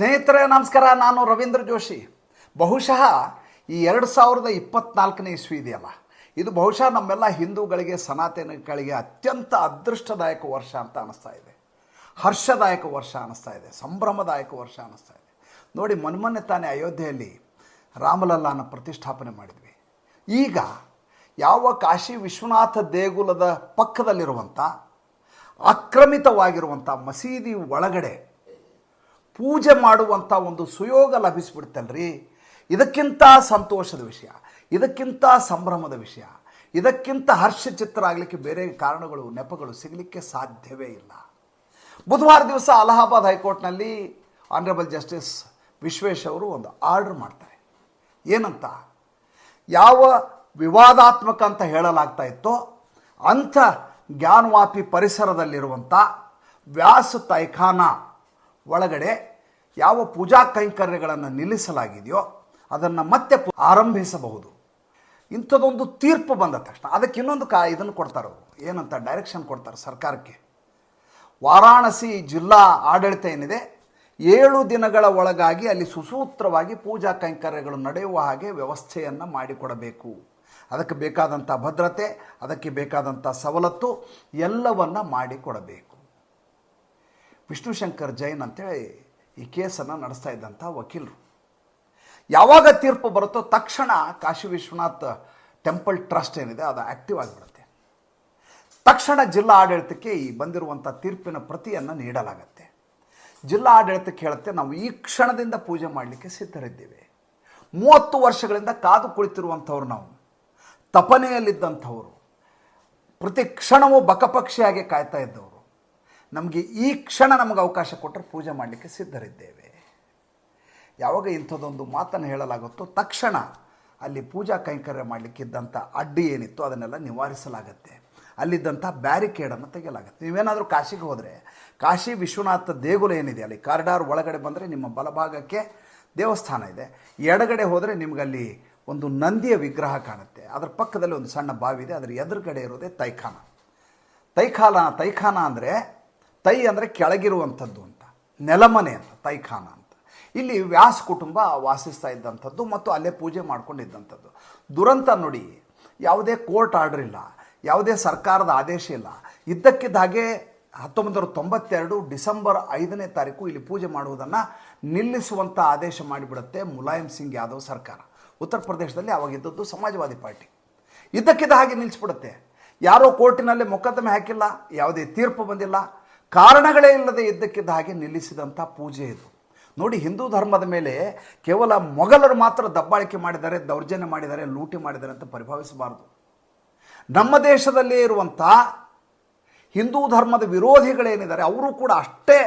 ಸ್ನೇಹಿತರೆ, ನಮಸ್ಕಾರ. ನಾನು ರವೀಂದ್ರ ಜೋಶಿ. ಬಹುಶಃ ಈ ಎರಡು ಸಾವಿರದ ಇಪ್ಪತ್ನಾಲ್ಕನೇ ಇಸ್ವಿ ಇದೆಯಲ್ಲ? ಇದು ಬಹುಶಃ ನಮ್ಮೆಲ್ಲ ಹಿಂದೂಗಳಿಗೆ, ಸನಾತನಗಳಿಗೆ ಅತ್ಯಂತ ಅದೃಷ್ಟದಾಯಕ ವರ್ಷ ಅಂತ ಅನ್ನಿಸ್ತಾ ಇದೆ. ಹರ್ಷದಾಯಕ ವರ್ಷ ಅನ್ನಿಸ್ತಾ ಇದೆ. ಸಂಭ್ರಮದಾಯಕ ವರ್ಷ ಅನ್ನಿಸ್ತಾ ಇದೆ. ನೋಡಿ ಮೊನ್ಮೊನ್ನೆ ತಾನೇ ಅಯೋಧ್ಯೆಯಲ್ಲಿ ರಾಮಲಲ್ಲಾನ ಪ್ರತಿಷ್ಠಾಪನೆ ಮಾಡಿದ್ವಿ. ಈಗ ಯಾವ ಕಾಶಿ ವಿಶ್ವನಾಥ ದೇಗುಲದ ಪಕ್ಕದಲ್ಲಿರುವಂಥ, ಆಕ್ರಮಿತವಾಗಿರುವಂಥ ಮಸೀದಿ ಒಳಗಡೆ ಪೂಜೆ ಮಾಡುವಂಥ ಒಂದು ಸುಯೋಗ ಲಭಿಸ್ಬಿಡ್ತಲ್ರಿ ಇದಕ್ಕಿಂತ ಸಂತೋಷದ ವಿಷಯ, ಇದಕ್ಕಿಂತ ಸಂಭ್ರಮದ ವಿಷಯ, ಇದಕ್ಕಿಂತ ಹರ್ಷಚಿತ್ರ ಆಗಲಿಕ್ಕೆ ಬೇರೆ ಕಾರಣಗಳು, ನೆಪಗಳು ಸಿಗಲಿಕ್ಕೆ ಸಾಧ್ಯವೇ ಇಲ್ಲ. ಬುಧವಾರ ದಿವಸ ಅಲಹಾಬಾದ್ ಹೈಕೋರ್ಟ್ನಲ್ಲಿ ಆನರೇಬಲ್ ಜಸ್ಟಿಸ್ ವಿಶ್ವೇಶ್ ಅವರು ಒಂದು ಆರ್ಡರ್ ಮಾಡ್ತಾರೆ. ಏನಂತ? ಯಾವ ವಿವಾದಾತ್ಮಕ ಅಂತ ಹೇಳಲಾಗ್ತಾ ಇತ್ತೋ, ಅಂಥ ಜ್ಞಾನವಾಪಿ ಪರಿಸರದಲ್ಲಿರುವಂಥ ವ್ಯಾಸ ತೈಖಾನ ಒಳಗಡೆ ಯಾವ ಪೂಜಾ ಕೈಂಕರ್ಯಗಳನ್ನು ನಿಲ್ಲಿಸಲಾಗಿದೆಯೋ ಅದನ್ನು ಮತ್ತೆ ಆರಂಭಿಸಬಹುದು. ಇಂಥದ್ದೊಂದು ತೀರ್ಪು ಬಂದ ತಕ್ಷಣ, ಅದಕ್ಕೆ ಇನ್ನೊಂದು ಕಾ ಇದನ್ನು ಕೊಡ್ತಾರೆ ಏನಂತ ಡೈರೆಕ್ಷನ್ ಕೊಡ್ತಾರೆ ಸರ್ಕಾರಕ್ಕೆ. ವಾರಾಣಸಿ ಜಿಲ್ಲಾ ಆಡಳಿತ ಏನಿದೆ, ಏಳು ದಿನಗಳ ಒಳಗಾಗಿ ಅಲ್ಲಿ ಸುಸೂತ್ರವಾಗಿ ಪೂಜಾ ಕೈಂಕರ್ಯಗಳು ನಡೆಯುವ ಹಾಗೆ ವ್ಯವಸ್ಥೆಯನ್ನು ಮಾಡಿಕೊಡಬೇಕು. ಅದಕ್ಕೆ ಬೇಕಾದಂಥ ಭದ್ರತೆ, ಅದಕ್ಕೆ ಬೇಕಾದಂಥ ಸವಲತ್ತು ಎಲ್ಲವನ್ನು ಮಾಡಿಕೊಡಬೇಕು. ವಿಷ್ಣುಶಂಕರ್ ಜೈನ್ ಅಂತೇಳಿ ಈ ಕೇಸನ್ನು ನಡೆಸ್ತಾ ಇದ್ದಂಥ ವಕೀಲರು. ಯಾವಾಗ ತೀರ್ಪು ಬರುತ್ತೋ ತಕ್ಷಣ ಕಾಶಿ ವಿಶ್ವನಾಥ್ ಟೆಂಪಲ್ ಟ್ರಸ್ಟ್ ಏನಿದೆ, ಅದು ಆ್ಯಕ್ಟಿವ್ ಆಗಿಬಿಡುತ್ತೆ. ತಕ್ಷಣ ಜಿಲ್ಲಾ ಆಡಳಿತಕ್ಕೆ ಈ ಬಂದಿರುವಂಥ ತೀರ್ಪಿನ ಪ್ರತಿಯನ್ನು ನೀಡಲಾಗತ್ತೆ. ಜಿಲ್ಲಾ ಆಡಳಿತಕ್ಕೆ ಹೇಳುತ್ತೆ, ನಾವು ಈ ಕ್ಷಣದಿಂದ ಪೂಜೆ ಮಾಡಲಿಕ್ಕೆ ಸಿದ್ಧರಿದ್ದೇವೆ. ಮೂವತ್ತು ವರ್ಷಗಳಿಂದ ಕಾದು ಕುಳಿತಿರುವಂಥವ್ರು ನಾವು. ತಪನೆಯಲ್ಲಿದ್ದಂಥವರು. ಪ್ರತಿ ಕ್ಷಣವೂ ಬಕಪಕ್ಷಿಯಾಗಿ ಕಾಯ್ತಾ ಇದ್ದವರು ನಮಗೆ ಈ ಕ್ಷಣ ನಮಗೆ ಅವಕಾಶ ಕೊಟ್ಟರೆ ಪೂಜೆ ಮಾಡಲಿಕ್ಕೆ ಸಿದ್ಧರಿದ್ದೇವೆ. ಯಾವಾಗ ಇಂಥದ್ದೊಂದು ಮಾತನ್ನು ಹೇಳಲಾಗುತ್ತೋ ತಕ್ಷಣ ಅಲ್ಲಿ ಪೂಜಾ ಕೈಂಕರ್ಯ ಮಾಡಲಿಕ್ಕಿದ್ದಂಥ ಅಡ್ಡಿ ಏನಿತ್ತು ಅದನ್ನೆಲ್ಲ ನಿವಾರಿಸಲಾಗತ್ತೆ. ಅಲ್ಲಿದ್ದಂಥ ಬ್ಯಾರಿಕೇಡನ್ನು ತೆಗೆಯಲಾಗುತ್ತೆ. ನೀವೇನಾದರೂ ಕಾಶಿಗೆ ಹೋದರೆ, ಕಾಶಿ ವಿಶ್ವನಾಥ ದೇಗುಲ ಏನಿದೆ, ಅಲ್ಲಿ ಕಾರಿಡಾರ್ ಒಳಗಡೆ ಬಂದರೆ ನಿಮ್ಮ ಬಲಭಾಗಕ್ಕೆ ದೇವಸ್ಥಾನ ಇದೆ. ಎಡಗಡೆ ಹೋದರೆ ನಿಮಗಲ್ಲಿ ಒಂದು ನಂದಿಯ ವಿಗ್ರಹ ಕಾಣುತ್ತೆ. ಅದರ ಪಕ್ಕದಲ್ಲಿ ಒಂದು ಸಣ್ಣ ಬಾವಿ ಇದೆ ಅದರ ಎದುರುಗಡೆ ಇರೋದೇ ತೈಖಾನ. ತೈಖಾಲ, ತೈಖಾನ ಅಂದರೆ ತೈ ಅಂದರೆ ಕೆಳಗಿರುವಂಥದ್ದು ಅಂತ, ನೆಲಮನೆ ಅಂತ, ತೈಖಾನ ಅಂತ. ಇಲ್ಲಿ ವ್ಯಾಸ ಕುಟುಂಬ ವಾಸಿಸ್ತಾ ಇದ್ದಂಥದ್ದು ಮತ್ತು ಅಲ್ಲೇ ಪೂಜೆ ಮಾಡ್ಕೊಂಡಿದ್ದಂಥದ್ದು. ದುರಂತ ನೋಡಿ, ಯಾವುದೇ ಕೋರ್ಟ್ ಆರ್ಡರ್ ಇಲ್ಲ, ಯಾವುದೇ ಸರ್ಕಾರದ ಆದೇಶ ಇಲ್ಲ. ಇದ್ದಕ್ಕಿದ್ದ ಹಾಗೆ ಹತ್ತೊಂಬತ್ತು ನೂರ ತೊಂಬತ್ತೆರಡು ಡಿಸೆಂಬರ್ ಐದನೇ ತಾರೀಕು ಇಲ್ಲಿ ಪೂಜೆ ಮಾಡುವುದನ್ನು ನಿಲ್ಲಿಸುವಂಥ ಆದೇಶ ಮಾಡಿಬಿಡುತ್ತೆ ಮುಲಾಯಂ ಸಿಂಗ್ ಯಾದವ್ ಸರ್ಕಾರ. ಉತ್ತರ ಪ್ರದೇಶದಲ್ಲಿ ಅವಾಗಿದ್ದದ್ದು ಸಮಾಜವಾದಿ ಪಾರ್ಟಿ. ಇದ್ದಕ್ಕಿದ್ದ ಹಾಗೆ ನಿಲ್ಲಿಸ್ಬಿಡುತ್ತೆ ಯಾರೋ ಕೋರ್ಟಿನಲ್ಲಿ ಮೊಕದ್ದಮೆ ಹಾಕಿಲ್ಲ, ಯಾವುದೇ ತೀರ್ಪು ಬಂದಿಲ್ಲ. ಕಾರಣಗಳೇ ಇಲ್ಲದೆ ಇದ್ದಕ್ಕಿದ್ದ ಹಾಗೆ ನಿಲ್ಲಿಸಿದಂಥ ಪೂಜೆ ಇದು. ನೋಡಿ, ಹಿಂದೂ ಧರ್ಮದ ಮೇಲೆ ಕೇವಲ ಮೊಘಲರು ಮಾತ್ರ ದಬ್ಬಾಳಿಕೆ ಮಾಡಿದ್ದಾರೆ, ದೌರ್ಜನ್ಯ ಮಾಡಿದ್ದಾರೆ, ಲೂಟಿ ಮಾಡಿದ್ದಾರೆ ಅಂತ ಪರಿಭಾವಿಸಬಾರದು. ನಮ್ಮ ದೇಶದಲ್ಲೇ ಇರುವಂಥ ಹಿಂದೂ ಧರ್ಮದ ವಿರೋಧಿಗಳೇನಿದ್ದಾರೆ, ಅವರು ಕೂಡ ಅಷ್ಟೇ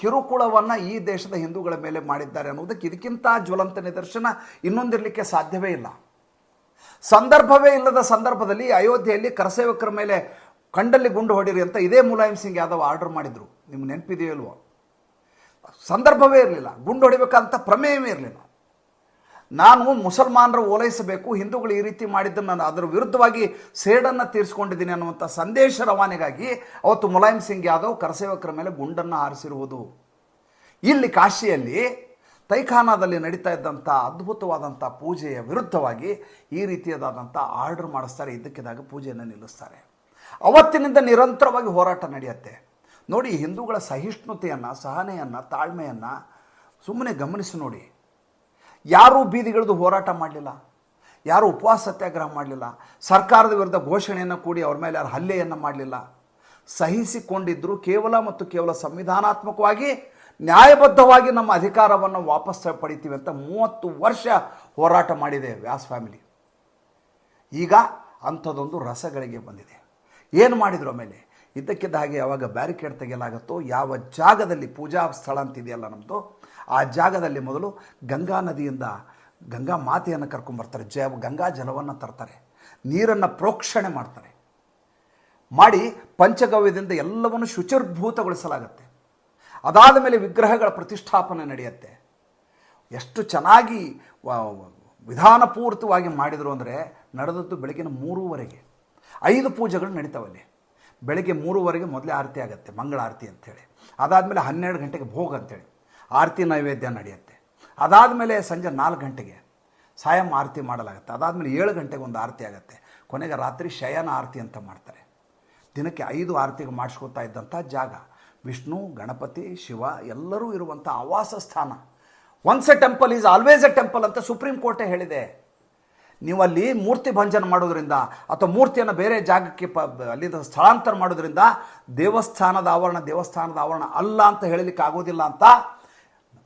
ಕಿರುಕುಳವನ್ನು ಈ ದೇಶದ ಹಿಂದೂಗಳ ಮೇಲೆ ಮಾಡಿದ್ದಾರೆ ಅನ್ನೋದಕ್ಕೆ ಇದಕ್ಕಿಂತ ಜ್ವಲಂತ ನಿದರ್ಶನ ಇನ್ನೊಂದಿರಲಿಕ್ಕೆ ಸಾಧ್ಯವೇ ಇಲ್ಲ. ಸಂದರ್ಭವೇ ಇಲ್ಲದ ಸಂದರ್ಭದಲ್ಲಿ ಅಯೋಧ್ಯೆಯಲ್ಲಿ ಕರಸೇವಕರ ಮೇಲೆ ಕಂಡಲ್ಲಿ ಗುಂಡು ಹೊಡಿರಿ ಅಂತ ಇದೇ ಮುಲಾಯಂ ಸಿಂಗ್ ಯಾದವ್ ಆರ್ಡರ್ ಮಾಡಿದರು. ನಿಮ್ಗೆ ನೆನಪಿದೆಯೋ ಸಂದರ್ಭವೇ ಇರಲಿಲ್ಲ. ಗುಂಡು ಹೊಡಿಬೇಕಂತ ಪ್ರಮೇಯವೇ ಇರಲಿಲ್ಲ. ನಾನು ಮುಸಲ್ಮಾನರು ಓಲೈಸಬೇಕು, ಹಿಂದೂಗಳು ಈ ರೀತಿ ಮಾಡಿದ್ದನ್ನು ನಾನು ಅದರ ವಿರುದ್ಧವಾಗಿ ಸೇಡನ್ನು ತೀರಿಸ್ಕೊಂಡಿದ್ದೀನಿ ಅನ್ನುವಂಥ ಸಂದೇಶ ರವಾನೆಗಾಗಿ ಅವತ್ತು ಮುಲಾಯಂ ಸಿಂಗ್ ಯಾದವ್ ಕರಸೇವಕರ ಮೇಲೆ ಗುಂಡನ್ನು ಹಾರಿಸಿರುವುದು. ಇಲ್ಲಿ ಕಾಶಿಯಲ್ಲಿ ತೈಖಾನಾದಲ್ಲಿ ನಡೀತಾ ಇದ್ದಂಥ ಅದ್ಭುತವಾದಂಥ ಪೂಜೆಯ ವಿರುದ್ಧವಾಗಿ ಈ ರೀತಿಯಾದಂಥ ಆರ್ಡರ್ ಮಾಡಿಸ್ತಾರೆ. ಇದ್ದಕ್ಕಿದ್ದಾಗ ಪೂಜೆಯನ್ನು ನಿಲ್ಲಿಸ್ತಾರೆ. ಅವತ್ತಿನಿಂದ ನಿರಂತರವಾಗಿ ಹೋರಾಟ ನಡೆಯುತ್ತೆ. ನೋಡಿ, ಹಿಂದೂಗಳ ಸಹಿಷ್ಣುತೆಯನ್ನು, ಸಹನೆಯನ್ನು, ತಾಳ್ಮೆಯನ್ನು ಸುಮ್ಮನೆ ಗಮನಿಸಿ ನೋಡಿ. ಯಾರೂ ಬೀದಿಗಳದು ಹೋರಾಟ ಮಾಡಲಿಲ್ಲ. ಯಾರೂ ಉಪವಾಸ ಸತ್ಯಾಗ್ರಹ ಮಾಡಲಿಲ್ಲ. ಸರ್ಕಾರದ ವಿರುದ್ಧ ಘೋಷಣೆಯನ್ನು ಕೂಡಿ ಅವ್ರ ಮೇಲೆ ಯಾರು ಹಲ್ಲೆಯನ್ನು ಮಾಡಲಿಲ್ಲ. ಸಹಿಸಿಕೊಂಡಿದ್ದರು ಕೇವಲ ಮತ್ತು ಕೇವಲ ಸಂವಿಧಾನಾತ್ಮಕವಾಗಿ, ನ್ಯಾಯಬದ್ಧವಾಗಿ ನಮ್ಮ ಅಧಿಕಾರವನ್ನು ವಾಪಸ್ ಪಡಿತೀವಿ ಅಂತ ಮೂವತ್ತು ವರ್ಷ ಹೋರಾಟ ಮಾಡಿದೆ ವ್ಯಾಸ್ ಫ್ಯಾಮಿಲಿ. ಈಗ ಅಂಥದ್ದೊಂದು ರಸಗಳಿಗೆ ಬಂದಿದೆ. ಏನು ಮಾಡಿದ್ರು ಆಮೇಲೆ? ಇದ್ದಕ್ಕಿದ್ದ ಹಾಗೆ ಯಾವಾಗ ಬ್ಯಾರಿಕೇಡ್ ತೆಗೆಯಲಾಗುತ್ತೋ, ಯಾವ ಜಾಗದಲ್ಲಿ ಪೂಜಾ ಸ್ಥಳ ಅಂತಿದೆಯಲ್ಲ ನಮ್ಮದು ಆ ಜಾಗದಲ್ಲಿ ಮೊದಲು ಗಂಗಾ ನದಿಯಿಂದ ಗಂಗಾ ಮಾತೆಯನ್ನು ಕರ್ಕೊಂಬರ್ತಾರೆ ಜ, ಗಂಗಾ ಜಲವನ್ನು ತರ್ತಾರೆ, ನೀರನ್ನು ಪ್ರೋಕ್ಷಣೆ ಮಾಡ್ತಾರೆ. ಮಾಡಿ ಪಂಚಗವ್ಯದಿಂದ ಎಲ್ಲವನ್ನು ಶುಚಿರ್ಭೂತಗೊಳಿಸಲಾಗುತ್ತೆ. ಅದಾದ ಮೇಲೆ ವಿಗ್ರಹಗಳ ಪ್ರತಿಷ್ಠಾಪನೆ ನಡೆಯುತ್ತೆ. ಎಷ್ಟು ಚೆನ್ನಾಗಿ ವಿಧಾನಪೂರ್ತವಾಗಿ ಮಾಡಿದರು ಅಂದರೆ ನಡೆದದ್ದು ಬೆಳಗಿನ ಮೂರುವರೆಗೆ. ಐದು ಪೂಜೆಗಳು ನಡೀತಾವಲ್ಲಿ ಬೆಳಗ್ಗೆ ಮೂರುವರೆಗೆ ಮೊದಲೇ ಆರತಿ ಆಗುತ್ತೆ, ಮಂಗಳ ಆರತಿ ಅಂಥೇಳಿ ಅದಾದಮೇಲೆ ಹನ್ನೆರಡು ಗಂಟೆಗೆ ಭೋಗ ಅಂತೇಳಿ. ಆರತಿ ನೈವೇದ್ಯ ನಡೆಯುತ್ತೆ. ಅದಾದಮೇಲೆ ಸಂಜೆ ನಾಲ್ಕು ಗಂಟೆಗೆ ಸಾಯಂ ಆರತಿ ಮಾಡಲಾಗುತ್ತೆ. ಅದಾದಮೇಲೆ ಏಳು ಗಂಟೆಗೆ ಒಂದು ಆರತಿ ಆಗುತ್ತೆ. ಕೊನೆಗೆ ರಾತ್ರಿ ಶಯನ ಆರತಿ ಅಂತ ಮಾಡ್ತಾರೆ. ದಿನಕ್ಕೆ ಐದು ಆರತಿಗೆ ಮಾಡಿಸ್ಕೊತಾ ಇದ್ದಂಥ ಜಾಗ, ವಿಷ್ಣು, ಗಣಪತಿ, ಶಿವ, ಎಲ್ಲರೂ ಇರುವಂಥ ಆವಾಸ ಸ್ಥಾನ once a temple is always a temple ಅಂತ ಸುಪ್ರೀಂ ಕೋರ್ಟೇ ಹೇಳಿದೆ. ನೀವು ಅಲ್ಲಿ ಮೂರ್ತಿ ಭಂಜನ ಮಾಡೋದ್ರಿಂದ ಅಥವಾ ಮೂರ್ತಿಯನ್ನು ಬೇರೆ ಜಾಗಕ್ಕೆ ಪ ಅಲ್ಲಿಂದ ಸ್ಥಳಾಂತರ ಮಾಡೋದ್ರಿಂದ ದೇವಸ್ಥಾನದ ಆವರಣ ದೇವಸ್ಥಾನದ ಆವರಣ ಅಲ್ಲ ಅಂತ ಹೇಳಲಿಕ್ಕೆ ಆಗೋದಿಲ್ಲ ಅಂತ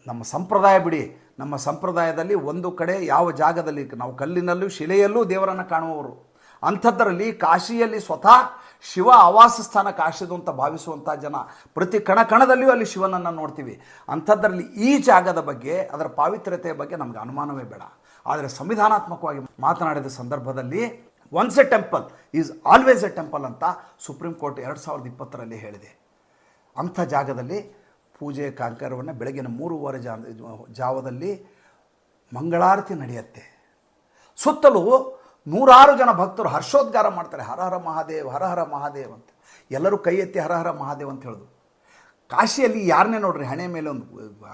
ನಮ್ಮ ಸಂಪ್ರದಾಯ ಬಿಡಿ. ನಮ್ಮ ಸಂಪ್ರದಾಯದಲ್ಲಿ ಒಂದು ಕಡೆ ಯಾವ ಜಾಗದಲ್ಲಿ, ನಾವು ಕಲ್ಲಿನಲ್ಲೂ ಶಿಲೆಯಲ್ಲೂ ದೇವರನ್ನು ಕಾಣುವವರು. ಅಂಥದ್ದರಲ್ಲಿ ಕಾಶಿಯಲ್ಲಿ ಸ್ವತಃ ಶಿವ ಆವಾಸ ಸ್ಥಾನ ಕಾಶಿದು ಅಂತ ಭಾವಿಸುವಂಥ ಜನ. ಪ್ರತಿ ಕಣ ಕಣದಲ್ಲಿಯೂ ಅಲ್ಲಿ ಶಿವನನ್ನು ನೋಡ್ತೀವಿ. ಅಂಥದ್ದರಲ್ಲಿ ಈ ಜಾಗದ ಬಗ್ಗೆ, ಅದರ ಪಾವಿತ್ರ್ಯತೆಯ ಬಗ್ಗೆ ನಮಗೆ ಅನುಮಾನವೇ ಬೇಡ. ಆದರೆ ಸಂವಿಧಾನಾತ್ಮಕವಾಗಿ ಮಾತನಾಡಿದ ಸಂದರ್ಭದಲ್ಲಿ once a temple is always a temple ಅಂತ ಸುಪ್ರೀಂ ಕೋರ್ಟ್ ಎರಡು ಸಾವಿರದ ಇಪ್ಪತ್ತರಲ್ಲಿ ಹೇಳಿದೆ. ಅಂಥ ಜಾಗದಲ್ಲಿ ಪೂಜೆ ಕಾಂಕರವನ್ನು ಬೆಳಗಿನ ಮೂರುವರೆ ಜಾ ಜಾವದಲ್ಲಿ ಮಂಗಳಾರತಿ ನಡೆಯುತ್ತೆ. ಸುತ್ತಲೂ ನೂರಾರು ಜನ ಭಕ್ತರು ಹರ್ಷೋದ್ಗಾರ ಮಾಡ್ತಾರೆ, ಹರ ಹರ ಮಹಾದೇವ್, ಹರ ಹರ ಮಹಾದೇವ್ ಅಂತ. ಎಲ್ಲರೂ ಕೈ ಎತ್ತಿ ಹರ ಹರ ಮಹಾದೇವ್ ಅಂತ ಹೇಳಿದ್ರು ಕಾಶಿಯಲ್ಲಿ ಯಾರನ್ನೇ ನೋಡ್ರಿ, ಹಣೆ ಮೇಲೆ ಒಂದು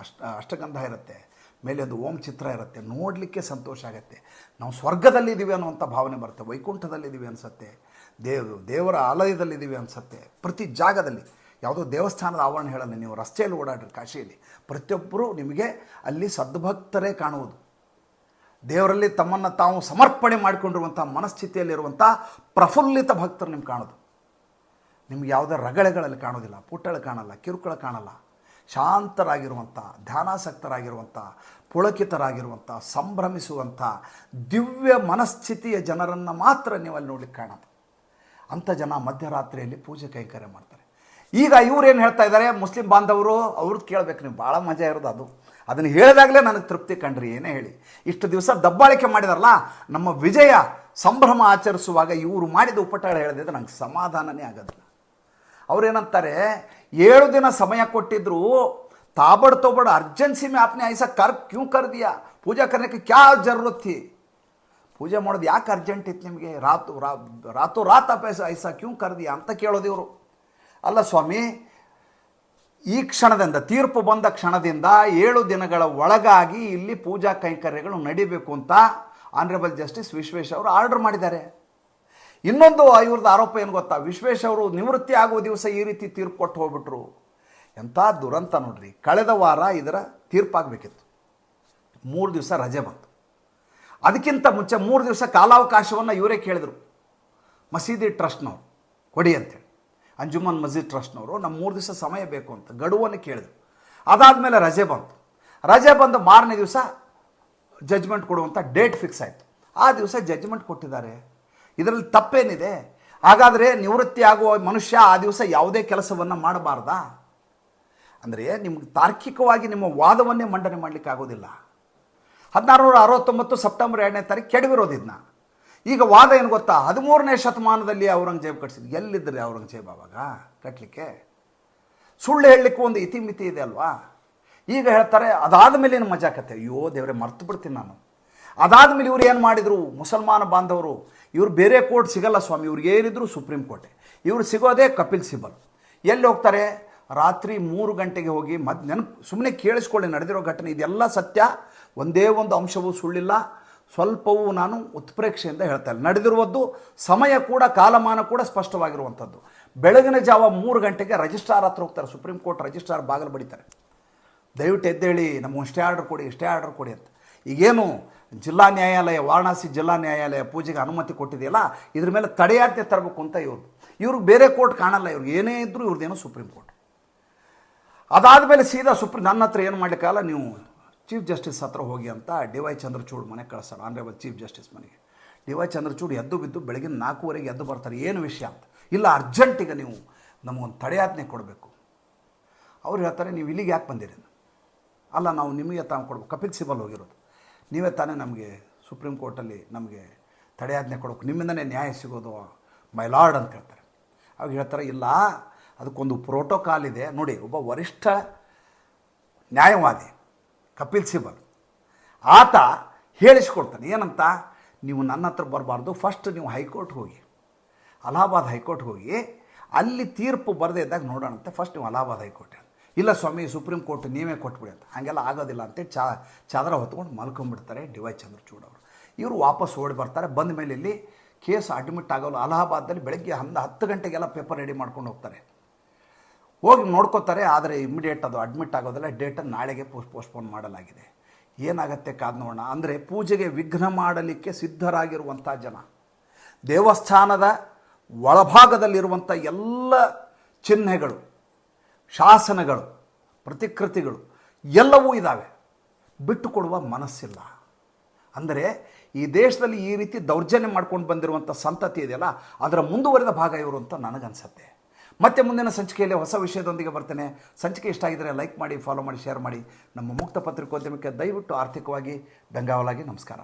ಅಷ್ಟ, ಅಷ್ಟಗಂಧ ಇರುತ್ತೆ. ಮೇಲೆ ಒಂದು ಓಂ ಚಿತ್ರ ಇರುತ್ತೆ. ನೋಡಲಿಕ್ಕೆ ಸಂತೋಷ ಆಗುತ್ತೆ. ನಾವು ಸ್ವರ್ಗದಲ್ಲಿದ್ದೀವಿ ಅನ್ನುವಂಥ ಭಾವನೆ ಬರುತ್ತೆ. ವೈಕುಂಠದಲ್ಲಿದ್ದೀವಿ ಅನಿಸುತ್ತೆ. ದೇವ್, ದೇವರ ಆಲಯದಲ್ಲಿದ್ದೀವಿ ಅನಿಸುತ್ತೆ. ಪ್ರತಿ ಜಾಗದಲ್ಲಿ. ಯಾವುದೋ ದೇವಸ್ಥಾನದ ಆವರಣ ಹೇಳಲ್ಲ. ನೀವು ರಸ್ತೆಯಲ್ಲಿ ಓಡಾಡ್ರಿ, ಕಾಶಿಯಲ್ಲಿ. ಪ್ರತಿಯೊಬ್ಬರೂ ನಿಮಗೆ ಅಲ್ಲಿ ಸದ್ಭಕ್ತರೇ ಕಾಣುವುದು. ದೇವರಲ್ಲಿ ತಮ್ಮನ್ನು ತಾವು ಸಮರ್ಪಣೆ ಮಾಡಿಕೊಂಡಿರುವಂಥ ಮನಸ್ಥಿತಿಯಲ್ಲಿರುವಂಥ ಪ್ರಫುಲ್ಲಿತ ಭಕ್ತರು ನಿಮ್ಗೆ ಕಾಣೋದು. ನಿಮ್ಗೆ ಯಾವುದೇ ರಗಳೆಗಳಲ್ಲಿ ಕಾಣೋದಿಲ್ಲ ಪುಟ್ಟಳು ಕಾಣಲ್ಲ, ಕಿರುಕುಳ ಕಾಣಲ್ಲ. ಶಾಂತರಾಗಿರುವಂಥ, ಧ್ಯಾನಾಸಕ್ತರಾಗಿರುವಂಥ, ಪುಳಕಿತರಾಗಿರುವಂಥ, ಸಂಭ್ರಮಿಸುವಂಥ, ದಿವ್ಯ ಮನಸ್ಥಿತಿಯ ಜನರನ್ನು ಮಾತ್ರ ನೀವು ಅಲ್ಲಿ ನೋಡ್ಲಿಕ್ಕೆ ಕಾಣೋದು ಅಂಥ ಜನ ಮಧ್ಯರಾತ್ರಿಯಲ್ಲಿ ಪೂಜೆ ಕೈಂಕರ್ಯ ಮಾಡ್ತಾರೆ. ಈಗ ಇವ್ರೇನು ಹೇಳ್ತಾ ಇದ್ದಾರೆ, ಮುಸ್ಲಿಂ ಬಾಂಧವರು ಅವ್ರದ್ದು ಕೇಳಬೇಕು ನೀವು, ಭಾಳ ಮಜಾ ಇರೋದು ಅದು. ಅದನ್ನು ಹೇಳಿದಾಗಲೇ ನನಗೆ ತೃಪ್ತಿ ಕಂಡ್ರಿ, ಏನೇ ಹೇಳಿ. ಇಷ್ಟು ದಿವಸ ದಬ್ಬಾಳಿಕೆ ಮಾಡಿದಾರಲ್ಲ, ನಮ್ಮ ವಿಜಯ ಸಂಭ್ರಮ ಆಚರಿಸುವಾಗ ಇವರು ಮಾಡಿದ ಉಪಟಾಳ ಹೇಳಿದ್ರೆ ನಂಗೆ ಸಮಾಧಾನನೇ ಆಗೋದಿಲ್ಲ. ಅವ್ರೇನಂತಾರೆ ಏಳು ದಿನ ಸಮಯ ಕೊಟ್ಟಿದ್ರು ताबड़ तोबड़ अर्जेंसी में आपने ऐसा कर क्यों कर दिया पूजा करने की क्या जरूरत थी ಪೂಜೆ ಮಾಡೋದು ಯಾಕೆ ಅರ್ಜೆಂಟ್ ಇತ್ತು ನಿಮಗೆ ರಾತು ರಾ ರಾತೋ ರಾತ್ ಅಪೇಸ ಐಸಾ ಕ್ಯೂ ಕರ್ದಿಯಾ ಅಂತ ಕೇಳೋದು ಇವರು ಅಲ್ಲ ಸ್ವಾಮಿ ಈ ಕ್ಷಣದಿಂದ ತೀರ್ಪು ಬಂದ ಕ್ಷಣದಿಂದ ಏಳು ದಿನಗಳ ಒಳಗಾಗಿ ಇಲ್ಲಿ ಪೂಜಾ ಕೈಂಕರ್ಯಗಳು ನಡಿಬೇಕು ಅಂತ ಆನರೇಬಲ್ ಜಸ್ಟಿಸ್ ವಿಶ್ವೇಶ್ ಅವರು ಆರ್ಡರ್ ಮಾಡಿದ್ದಾರೆ ಇನ್ನೊಂದು ಇವ್ರದ್ದು ಆರೋಪ ಏನು ಗೊತ್ತಾ? ವಿಶ್ವೇಶ್ ಅವರು ನಿವೃತ್ತಿ ಆಗುವ ದಿವಸ ಈ ರೀತಿ ತೀರ್ಪು ಕೊಟ್ಟು ಹೋಗ್ಬಿಟ್ರು. ಎಂಥ ದುರಂತ ನೋಡ್ರಿ. ಕಳೆದ ವಾರ ಇದರ ತೀರ್ಪಾಗಬೇಕಿತ್ತು. ಮೂರು ದಿವಸ ರಜೆ ಬಂತು. ಅದಕ್ಕಿಂತ ಮುಂಚೆ ಮೂರು ದಿವಸ ಕಾಲಾವಕಾಶವನ್ನು ಇವರೇ ಕೇಳಿದರು. ಮಸೀದಿ ಟ್ರಸ್ಟ್ನವರು, ಕೊಡಿ ಅಂತೇಳಿ. ಅಂಜುಮನ್ ಮಸೀದ್ ಟ್ರಸ್ಟ್ನವರು ನಮ್ಮ ಮೂರು ದಿವಸ ಸಮಯ ಬೇಕು ಅಂತ ಗಡುವನ್ನು ಕೇಳಿದರು. ಅದಾದಮೇಲೆ ರಜೆ ಬಂತು. ರಜೆ ಬಂದು ಮಾರನೇ ದಿವಸ ಜಜ್ಮೆಂಟ್ ಕೊಡುವಂಥ ಡೇಟ್ ಫಿಕ್ಸ್ ಆಯಿತು. ಆ ದಿವಸ ಜಜ್ಮೆಂಟ್ ಕೊಟ್ಟಿದ್ದಾರೆ. ಇದರಲ್ಲಿ ತಪ್ಪೇನಿದೆ? ಹಾಗಾದರೆ ನಿವೃತ್ತಿ ಆಗುವ ಮನುಷ್ಯ ಆ ದಿವಸ ಯಾವುದೇ ಕೆಲಸವನ್ನು ಮಾಡಬಾರ್ದಾ? ಅಂದರೆ ನಿಮ್ಗೆ ತಾರ್ಕಿಕವಾಗಿ ನಿಮ್ಮ ವಾದವನ್ನೇ ಮಂಡನೆ ಮಾಡಲಿಕ್ಕೆ ಆಗೋದಿಲ್ಲ. ಹದಿನಾರು ನೂರ ಅರವತ್ತೊಂಬತ್ತು ಸೆಪ್ಟೆಂಬರ್ ಎರಡನೇ ತಾರೀಕು ಕೆಡವಿರೋದಿದ್ನ ಈಗ ವಾದ ಏನು ಗೊತ್ತಾ? ಹದಿಮೂರನೇ ಶತಮಾನದಲ್ಲಿ ಔರಂಗಜೇಬ್ ಕಟ್ಸಿದ್ದು ಎಲ್ಲಿದ್ದರೆ ಔರಂಗಜೇಬ್ ಆವಾಗ ಕಟ್ಟಲಿಕ್ಕೆ ಸುಳ್ಳು ಹೇಳಲಿಕ್ಕೂ ಒಂದು ಇತಿಮಿತಿ ಇದೆ ಅಲ್ವಾ? ಈಗ ಹೇಳ್ತಾರೆ ಅದಾದ ಮೇಲೆ ಏನು ಮಜಾ ಕತೆ ಅಯ್ಯೋ, ದೇವರೇ, ಮರ್ತು ಬಿಡ್ತೀನಿ ನಾನು. ಅದಾದ ಮೇಲೆ ಇವ್ರು ಏನು ಮಾಡಿದರು? ಮುಸಲ್ಮಾನ ಬಾಂಧವರು, ಇವ್ರು ಬೇರೆ ಕೋರ್ಟ್ ಸಿಗಲ್ಲ ಸ್ವಾಮಿ, ಇವ್ರಿಗೆ ಏನಿದ್ರು ಸುಪ್ರೀಂ ಕೋರ್ಟೆ. ಇವ್ರು ಸಿಗೋದೇ ಕಪಿಲ್ ಸಿಬಲ್. ಎಲ್ಲಿ ಹೋಗ್ತಾರೆ? ರಾತ್ರಿ ಮೂರು ಗಂಟೆಗೆ ಹೋಗಿ ಮದ್ ನೆನಪು ಸುಮ್ಮನೆ ಕೇಳಿಸ್ಕೊಳ್ಳಿ, ನಡೆದಿರೋ ಘಟನೆ, ಇದೆಲ್ಲ ಸತ್ಯ. ಒಂದೇ ಒಂದು ಅಂಶವೂ ಸುಳ್ಳಿಲ್ಲ. ಸ್ವಲ್ಪವೂ ನಾನು ಉತ್ಪ್ರೇಕ್ಷೆಯಿಂದ ಹೇಳ್ತಾ ಇಲ್ಲ. ನಡೆದಿರುವದ್ದು ಸಮಯ ಕೂಡ, ಕಾಲಮಾನ ಕೂಡ ಸ್ಪಷ್ಟವಾಗಿರುವಂಥದ್ದು. ಬೆಳಗಿನ ಜಾವ ಮೂರು ಗಂಟೆಗೆ ರಿಜಿಸ್ಟ್ರಾರ್ ಹತ್ರ ಹೋಗ್ತಾರೆ, ಸುಪ್ರೀಂ ಕೋರ್ಟ್ ರಿಜಿಸ್ಟ್ರಾರ್ ಬಾಗಿಲು ಬಡಿತಾರೆ. ದಯವಿಟ್ಟು ಎದ್ದೇಳಿ ನಮಗೆ ಇಷ್ಟೇ ಆರ್ಡರ್ ಕೊಡಿ ಇಷ್ಟೇ ಆರ್ಡರ್ ಕೊಡಿ ಅಂತ. ಈಗೇನು ಜಿಲ್ಲಾ ನ್ಯಾಯಾಲಯ, ವಾರಣಾಸಿ ಜಿಲ್ಲಾ ನ್ಯಾಯಾಲಯ ಪೂಜೆಗೆ ಅನುಮತಿ ಕೊಟ್ಟಿದೆಯಲ್ಲ, ಇದ್ರ ಮೇಲೆ ತಡೆಯಾಜ್ಞೆ ತರಬೇಕು ಅಂತ ಇವರು. ಇವ್ರಿಗೆ ಬೇರೆ ಕೋರ್ಟ್ ಕಾಣಲ್ಲ, ಇವ್ರಿಗೆ ಏನೇ ಇದ್ದರೂ ಇವ್ರದ್ದೇನೋ ಸುಪ್ರೀಂ ಕೋರ್ಟ್. ಅದಾದ ಮೇಲೆ ಸೀದಾ ಸುಪ್ರೀಂ, ನನ್ನ ಹತ್ರ ಏನು ಮಾಡಲಿಕ್ಕಲ್ಲ ನೀವು ಚೀಫ್ ಜಸ್ಟಿಸ್ ಹತ್ರ ಹೋಗಿ ಅಂತ ಡಿ ವೈ ಚಂದ್ರಚೂಡ್ ಮನೆಗೆ ಕಳಿಸ್ತಾರೆ ಆನರೇಬಲ್ ಚೀಫ್ ಜಸ್ಟಿಸ್ ಮನೆಗೆ. ಡಿ ವೈ ಚಂದ್ರಚೂಡ್ ಎದ್ದು ಬಿದ್ದು ಬೆಳಗಿನ ನಾಲ್ಕೂವರೆಗೆ ಎದ್ದು ಬರ್ತಾರೆ, ಏನು ವಿಷಯ ಅಂತ. ಇಲ್ಲ, ಅರ್ಜೆಂಟಿಗೆ ನೀವು ನಮಗೊಂದು ತಡೆಯಾಜ್ಞೆ ಕೊಡಬೇಕು. ಅವ್ರು ಹೇಳ್ತಾರೆ, ನೀವು ಇಲ್ಲಿಗೆ ಯಾಕೆ ಬಂದಿರಿ? ಅಲ್ಲ, ನಾವು ನಿಮಗೆ ತಾವು ಕೊಡ್ಬೇಕು. ಕಪಿಲ್ ಸಿಬಲ್ ಹೋಗಿರೋದು. ನೀವೇ ತಾನೇ ನಮಗೆ ಸುಪ್ರೀಂ ಕೋರ್ಟಲ್ಲಿ ನಮಗೆ ತಡೆಯಾಜ್ಞೆ ಕೊಡೋಕೆ, ನಿಮ್ಮಿಂದನೇ ನ್ಯಾಯ ಸಿಗೋದು ಮೈ ಲಾರ್ಡ್ ಅಂತ ಹೇಳ್ತಾರೆ. ಅವಾಗ ಹೇಳ್ತಾರೆ, ಇಲ್ಲ, ಅದಕ್ಕೊಂದು ಪ್ರೋಟೋಕಾಲ್ ಇದೆ. ನೋಡಿ, ಒಬ್ಬ ವರಿಷ್ಠ ನ್ಯಾಯವಾದಿ, ಕಪಿಲ್ ಸಿಬಲ್, ಆತ ಹೇಳಿಸ್ಕೊಡ್ತಾನೆ, ಏನಂತ? ನೀವು ನನ್ನ ಹತ್ರ ಬರಬಾರ್ದು. ಫಸ್ಟ್ ನೀವು ಹೈಕೋರ್ಟ್ ಹೋಗಿ, ಅಲಹಾಬಾದ್ ಹೈಕೋರ್ಟ್ ಹೋಗಿ, ಅಲ್ಲಿ ತೀರ್ಪು ಬರದೇ ಇದ್ದಾಗ ನೋಡೋಣಂತೆ. ಫಸ್ಟ್ ನೀವು ಅಲಹಾಬಾದ್ ಹೈಕೋರ್ಟ್ ಇಲ್ಲ ಸ್ವಾಮಿ, ಸುಪ್ರೀಂ ಕೋರ್ಟ್ ನೀವೇ ಕೊಟ್ಬಿಡಿ ಅಂತ. ಹಾಗೆಲ್ಲ ಆಗೋದಿಲ್ಲ ಅಂತೇಳಿ ಚಾ, ಚಾದರ ಹೊತ್ಕೊಂಡು ಮಲ್ಕೊಂಡ್ಬಿಡ್ತಾರೆ ಡಿ ವೈ ಚಂದ್ರಚೂಡ್ ಅವರು. ಇವರು ವಾಪಸ್ ಓಡಿ ಬರ್ತಾರೆ. ಬಂದ ಮೇಲೆ ಇಲ್ಲಿ ಕೇಸ್ ಅಡ್ಮಿಟ್ ಆಗೋಲ್ಲ. ಅಲಹಾಬಾದಲ್ಲಿ ಬೆಳಗ್ಗೆ ಹಂದ ಹತ್ತು ಗಂಟೆಗೆಲ್ಲ ಪೇಪರ್ ರೆಡಿ ಮಾಡ್ಕೊಂಡು ಹೋಗ್ತಾರೆ. ಹೋಗಿ ನೋಡ್ಕೋತಾರೆ, ಆದರೆ ಇಮಿಡಿಯೇಟ್ ಅದು ಅಡ್ಮಿಟ್ ಆಗೋದಿಲ್ಲ. ಡೇಟನ್ನು ನಾಳೆಗೆ ಪೋಸ್ಟ್ ಪೋಸ್ಟ್ಪೋನ್ ಮಾಡಲಾಗಿದೆ. ಏನಾಗತ್ತೆ ಕಾದ್ ನೋಡೋಣ. ಅಂದರೆ ಪೂಜೆಗೆ ವಿಘ್ನ ಮಾಡಲಿಕ್ಕೆ ಸಿದ್ಧರಾಗಿರುವಂಥ ಜನ. ದೇವಸ್ಥಾನದ ಒಳಭಾಗದಲ್ಲಿರುವಂಥ ಎಲ್ಲ ಚಿಹ್ನೆಗಳು. ಶಾಸನಗಳು, ಪ್ರತಿಕೃತಿಗಳು ಎಲ್ಲವೂ ಇದ್ದಾವೆ ಬಿಟ್ಟುಕೊಡುವ ಮನಸ್ಸಿಲ್ಲ. ಅಂದರೆ ಈ ದೇಶದಲ್ಲಿ ಈ ರೀತಿ ದೌರ್ಜನ್ಯ ಮಾಡ್ಕೊಂಡು ಬಂದಿರುವಂಥ ಸಂತತಿ ಇದೆಯಲ್ಲ, ಅದರ ಮುಂದುವರೆದ ಭಾಗ ಇವರು ಅಂತ ನನಗನ್ಸುತ್ತೆ. ಮತ್ತೆ ಮುಂದಿನ ಸಂಚಿಕೆಯಲ್ಲಿ ಹೊಸ ವಿಷಯದೊಂದಿಗೆ ಬರ್ತೇನೆ. ಸಂಚಿಕೆ ಇಷ್ಟ ಆಗಿದ್ದರೆ ಲೈಕ್ ಮಾಡಿ, ಫಾಲೋ ಮಾಡಿ, ಶೇರ್ ಮಾಡಿ. ನಮ್ಮ ಮುಕ್ತ ಪತ್ರಿಕೋದ್ಯಮಕ್ಕೆ ದಯವಿಟ್ಟು ಆರ್ಥಿಕವಾಗಿ ಬೆಂಗಾವಲಾಗಿ ನಮಸ್ಕಾರ.